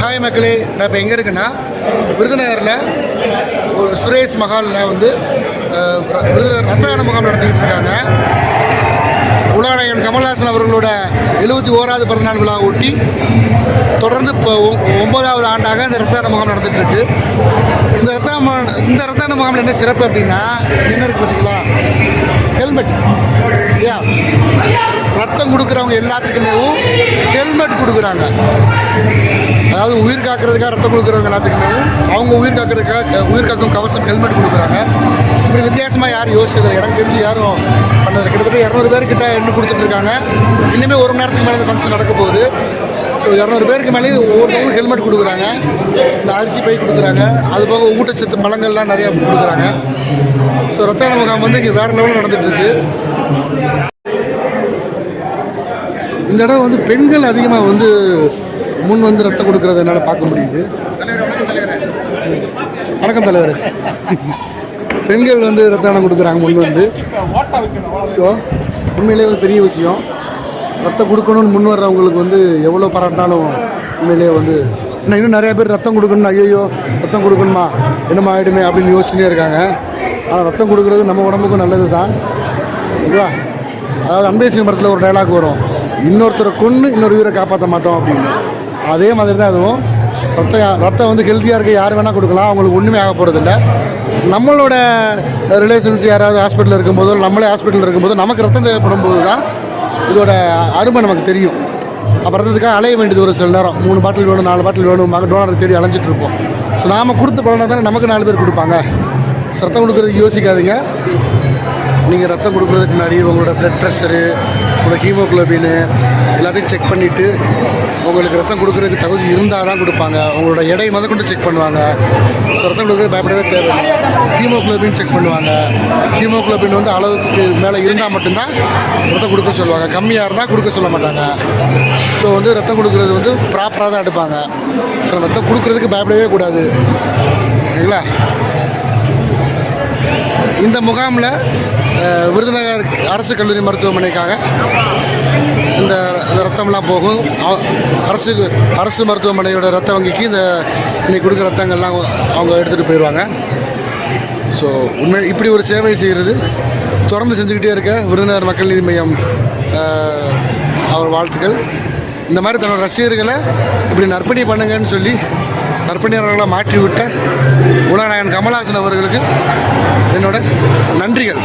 Hi மக்களே. நான் இப்போ எங்கே இருக்குன்னா விருதுநகரில் ஒரு சுரேஷ் மஹாலில் வந்து ர- விருதுநகர் ரத்த முகாம் நடத்திக்கிட்டு இருக்காங்க. உலகநாயகன் கமல்ஹாசன் அவர்களோட எழுபத்தி ஓராவது பிறந்தநாள் விழா ஒட்டி தொடர்ந்து இப்போ ஒ- ஒன்பதாவது ஆண்டாக இந்த ரத்தான முகாம் நடந்துகிட்ருக்கு இந்த ரத்த இந்த ரத்தான முகாமில் என்ன சிறப்பு அப்படின்னா என்ன இருக்குது பார்த்தீங்களா? ஹெல்மெட். யா. ரத்தம் கொடுக்குறவங்க எல்லாத்துக்குமே ஹெல்மெட் கொடுக்குறாங்க. அதாவது உயிர் காக்கிறதுக்காக ரத்தம் கொடுக்குறவங்க எல்லாத்துக்குமே அவங்க உயிர் காக்கிறதுக்காக உயிர் காக்கும் கவசம் ஹெல்மெட் கொடுக்குறாங்க. இப்படி வித்தியாசமாக யாரும் யோசிச்சதில்லை. எனக்கு தெரிஞ்சு யாரும் பண்ணது கிட்டத்தட்ட இரநூறு பேர்கிட்ட எண்ணு கொடுத்துட்டு இருக்காங்க. இனிமேல் ஒரு மணி நேரத்துக்கு மேலே இந்த ஃபங்க்ஷன் நடக்க போகுது. ஸோ இரநூறு பேருக்கு மேலே ஒவ்வொருத்தவங்களும் ஹெல்மெட் கொடுக்குறாங்க. இந்த அரிசி பை கொடுக்குறாங்க. அது போக ஊட்டச்சத்து பழங்கள்லாம் நிறையா கொடுக்குறாங்க. ஸோ ரத்தான முகாம் வந்து இங்கே வேறு லெவலில் நடந்துகிட்ருக்கு இந்த இடம் வந்து பெண்கள் அதிகமாக வந்து முன் வந்து ரத்தம் கொடுக்கறத என்னால் பார்க்க முடியுது. வணக்கம் தலைவர். பெண்கள் வந்து ரத்த தானம் கொடுக்குறாங்க முன் வந்து. ஸோ உண்மையிலே ஒரு பெரிய விஷயம். ரத்தம் கொடுக்கணும்னு முன் வர்றவங்களுக்கு வந்து எவ்வளோ பாராட்டினாலும் உண்மையிலேயே வந்து இன்னும் இன்னும் நிறைய பேர் ரத்தம் கொடுக்கணும் ஐயோ ரத்தம் கொடுக்கணுமா? என்னமா ஆகிடுமே அப்படின்னு யோசிச்சுட்டே இருக்காங்க. ஆனால் ரத்தம் கொடுக்குறது நம்ம உடம்புக்கும் நல்லது தான் ஓகேவா? அதாவது அன்பேசியம் படத்தில் ஒரு டைலாக் வரும். இன்னொருத்தரை கொன்று இன்னொரு உயிரை காப்பாற்ற மாட்டோம் அப்படின்னு. அதே மாதிரி தான் அதுவும். ரத்தம் ரத்தம் வந்து ஹெல்த்தியாக இருக்க யார் வேணால் கொடுக்கலாம். அவங்களுக்கு ஒன்றுமே ஆக போகிறதில்ல நம்மளோட ரிலேஷன்ஸ் யாராவது ஹாஸ்பிட்டலில் இருக்கும்போதோ நம்மளே ஹாஸ்பிட்டலில் இருக்கும்போது நமக்கு ரத்தம் தேவைப்படும் போது தான் இதோட அருமை நமக்கு தெரியும். அப்போ ரத்தத்துக்காக அலைய வேண்டியது ஒரு சில நேரம். மூணு பாட்டில் வேணும் நாலு பாட்டில் வேணும் டோனர் தேடி அலைஞ்சிட்டு இருப்போம். ஸோ நாம் கொடுத்து பலனை தானே நமக்கு நாலு பேர் கொடுப்பாங்க. ரத்தம் கொடுக்குறதுக்கு யோசிக்காதீங்க. நீங்கள் ரத்தம் கொடுக்குறதுக்கு முன்னாடி உங்களோட ப்ளட் ப்ரெஷரு உங்களோட ஹீமோகுளோபின் எல்லாத்தையும் செக் பண்ணிவிட்டு உங்களுக்கு ரத்தம் கொடுக்குறதுக்கு தகுதி இருந்தால் தான் கொடுப்பாங்க. உங்களோட எடை முத கொண்டு செக் பண்ணுவாங்க. ஸோ ரத்தம் கொடுக்குறது பயப்படவே தேவை ஹீமோகுளோபின் செக் பண்ணுவாங்க. ஹீமோக்ளோபின் வந்து அளவுக்கு மேலே இருந்தால் மட்டும்தான் ரத்தம் கொடுக்க சொல்லுவாங்க. கம்மியாக இருந்தால் கொடுக்க சொல்ல மாட்டாங்க. ஸோ வந்து ரத்தம் கொடுக்குறது வந்து ப்ராப்பராக தான் எடுப்பாங்க. ஸோ ரத்தம் கொடுக்குறதுக்கு பயப்படவே கூடாது. சரிங்களா? இந்த முகாமில் விருதுநகர் அரசு கல்லூரி மருத்துவமனைக்காக இந்த ரத்தம்லாம் போகும். அ- அரசு அரசு மருத்துவமனையோட ரத்த வங்கிக்கு இந்த இன்னைக்கு கொடுக்குற ரத்தங்கள்லாம் அவங்க எடுத்துகிட்டு போயிடுவாங்க. ஸோ உண்மை இப்படி ஒரு சேவை செய்கிறது தொடர்ந்து செஞ்சுக்கிட்டே இருக்க விருதுநகர் மக்கள் நீதி மையம் அவர் வாழ்த்துக்கள். இந்த மாதிரி தன்னோட ரசிகர்களை இப்படி நற்பணி பண்ணுங்கன்னு சொல்லி நற்பணியாளர்களை மாற்றிவிட்ட உலகநாயகன் கமல்ஹாசன் அவர்களுக்கு என்னோட நன்றிகள்.